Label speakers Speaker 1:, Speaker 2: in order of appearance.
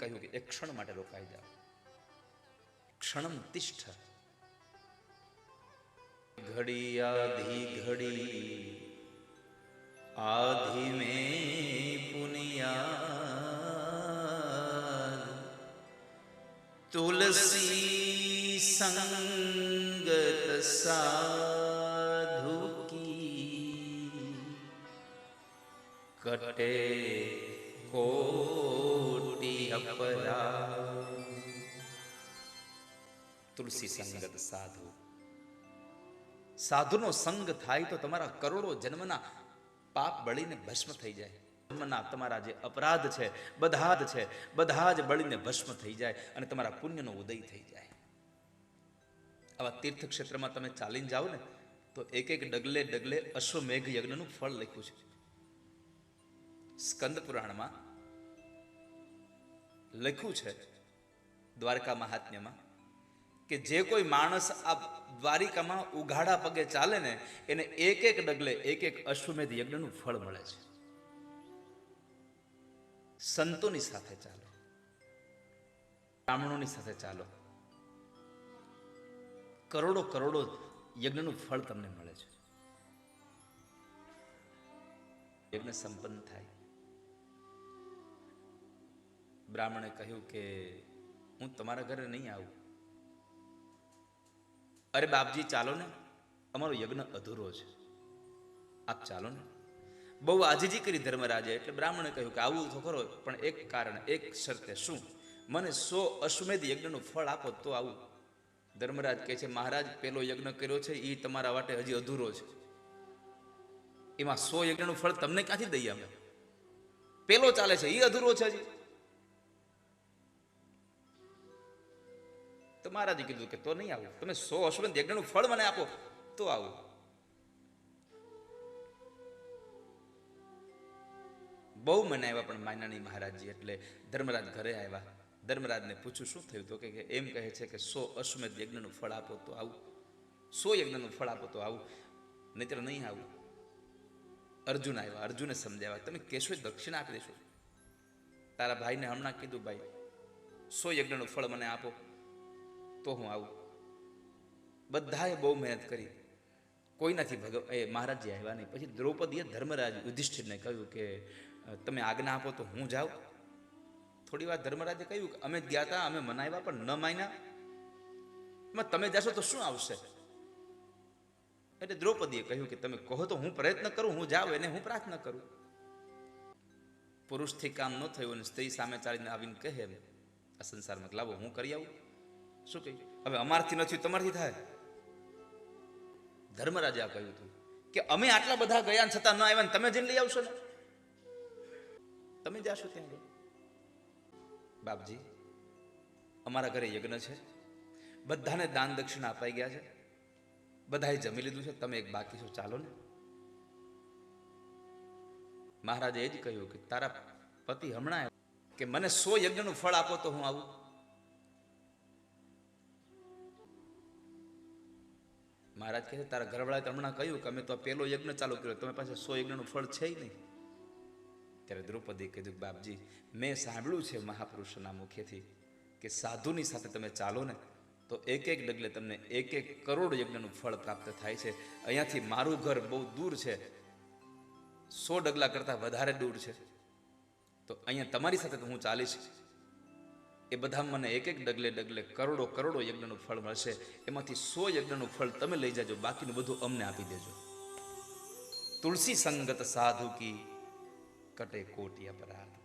Speaker 1: કહ્યું કે એક ક્ષણ માટે રોકાઈ જાઓ. ક્ષણમ તિષ્ઠ. ઘડી આધી ઘડી, આધી મેં પુનિયા તુલસી સંગત સાધુ કી. કટે તુલસી સંગત સાધુ સાધુનો સંગ થાય તો તમારા કરોડો જન્મના પાપ બળીને ભસ્મ થઈ જાય જન્મના તમારા જે અપરાધ છે બધા જ છે બધા જ બળીને ભસ્મ થઈ જાય અને તમારા પુણ્યનો ઉદય થઈ જાય આવા તીર્થ ક્ષેત્રમાં તમે ચાલીને જાઓ ને તો એક એક ડગલે ડગલે અશ્વમેઘ યજ્ઞનું ફળ લખ્યું છે સ્કંદ પુરાણમાં લખ્યું છે દ્વારકા મહાત્મ્યમાં કે જે કોઈ માણસ આ દ્વારિકામાં ઉઘાડા પગે ચાલે ને, એને એક એક ડગલે, એક એક અશ્વમેધ યજ્ઞનું ફળ મળે છે. સંતોની સાથે ચાલો. બ્રાહ્મણોની સાથે ચાલો. કરોડો કરોડો યજ્ઞનું ફળ તમને મળે છે. યજ્ઞ સંપન્ન થાય. બ્રાહ્મણે કહ્યું કે હું તમારા ઘરે નહીં આવું. અરે બાપજી, ચાલો ને. અમારો યજ્ઞ અધૂરો છે. આપ ચાલો ને. બહુ આજીજી કરી ધર્મરાજે, એટલે બ્રાહ્મણે કહ્યું કે આવું તો ખરો, પણ એક કારણ, એક શરતે શું? મને સો અશ્વમેધ યજ્ઞનું ફળ આપો તો આવું. ધર્મરાજ કહે છે, મહારાજ, પેલો યજ્ઞ કર્યો છે એ તમારા માટે હજી અધૂરો છે. એમાં સો યજ્ઞનું ફળ તમને ક્યાંથી દઈએ અમે? પેલો ચાલે છે એ અધૂરો છે હજી. તો મહારાજે કીધું કે તો નહીં આવું. તમે સો અશ્વંત યજ્ઞનું ફળ મને આપો, તો આવું. બહુ મને આવ્યા પણ માયનાની મહારાજજી એટલે ધર્મરાજ ઘરે આવ્યા. ધર્મરાજને પૂછ્યું, શું થયું? તો કે એમ કહે છે કે સો અશ્વમેધ યજ્ઞનું ફળ આપો, તો આવું. સો યજ્ઞનું ફળ આપો, તો આવું. નહીતર નહીં આવું. અર્જુન આવ્યા. અર્જુને સમજાવ્યા, તમે કેશો દક્ષિણા આપી દેશો. તારા ભાઈને હમણાં કીધું, ભાઈ, સો યજ્ઞનું ફળ મને આપો. તો હું આવું. બધાએ બહુ મહેનત કરી. કોઈનાથી ભગવ એ મહારાજજી આવ્યા નહીં. પછી દ્રૌપદીએ ધર્મરાજ યુધિષ્ઠિરને કહ્યું કે તમે આજ્ઞા આપો તો હું જાઉં. થોડી વાર ધર્મરાજે કહ્યું કે, અમે ગયા હતા અમે મનાવ્યા, પણ ન માન્યા. એમાં તમે જાશો તો શું આવશે? એટલે દ્રૌપદીએ કહ્યું કે, તમે કહો તો હું પ્રયત્ન કરું, હું જાઉં, એને હું પ્રાર્થના કરું. પુરુષથી કામ ન થયું અને સ્ત્રી સામે ચાલીને આવીને કહે, આ સંસારમાં લાવો, હું કરી આવું. શું કહ્યું હવે અમારથી નથી, તમારથી થાય. ધર્મરાજે કહ્યું હતું કે અમે આટલા બધા ગયા છતાં ન આવ્યા તમે જઈને લઈ આવશો ને? તમે જાશો ત્યાં બાપજી, અમારા ઘરે યજ્ઞ છે. બધાને દાન દક્ષિણા અપાઈ ગયા છે. બધાએ જમી લીધું છે. તમે એક બાકી છો, ચાલો ને. મહારાજે એ જ કહ્યું કે તારા પતિ હમણાં કે મને સો યજ્ઞનું ફળ આપો તો હું આવું. મહારાજ કહે તારા ઘરવાળાએ તો હમણાં કહ્યું કે અમે તો પહેલો યજ્ઞ ચાલુ કર્યો, તમે પાસે સો યજ્ઞનું ફળ છે નહીં. ત્યારે દ્રૌપદી કીધું બાપજી, મેં સાંભળ્યું છે મહાપુરુષના મુખેથી કે સાધુની સાથે તમે ચાલો ને, તો એક એક ડગલે તમને એક એક કરોડ યજ્ઞનું ફળ પ્રાપ્ત થાય છે. અહીંયાથી મારું ઘર બહુ દૂર છે. સો ડગલા કરતાં વધારે દૂર છે. તો અહીંયા તમારી સાથે તો હું ચાલીશ. એ બધા મને એક એક ડગલે ડગલે કરોડો કરોડો યજ્ઞનું ફળ મળશે. એમાંથી સો યજ્ઞનું ફળ તમે લઈ જાજો, બાકીનું બધું અમને આપી દેજો. તુલસી સંગત સાધુ કી કટે કોટિયા અપરાધ.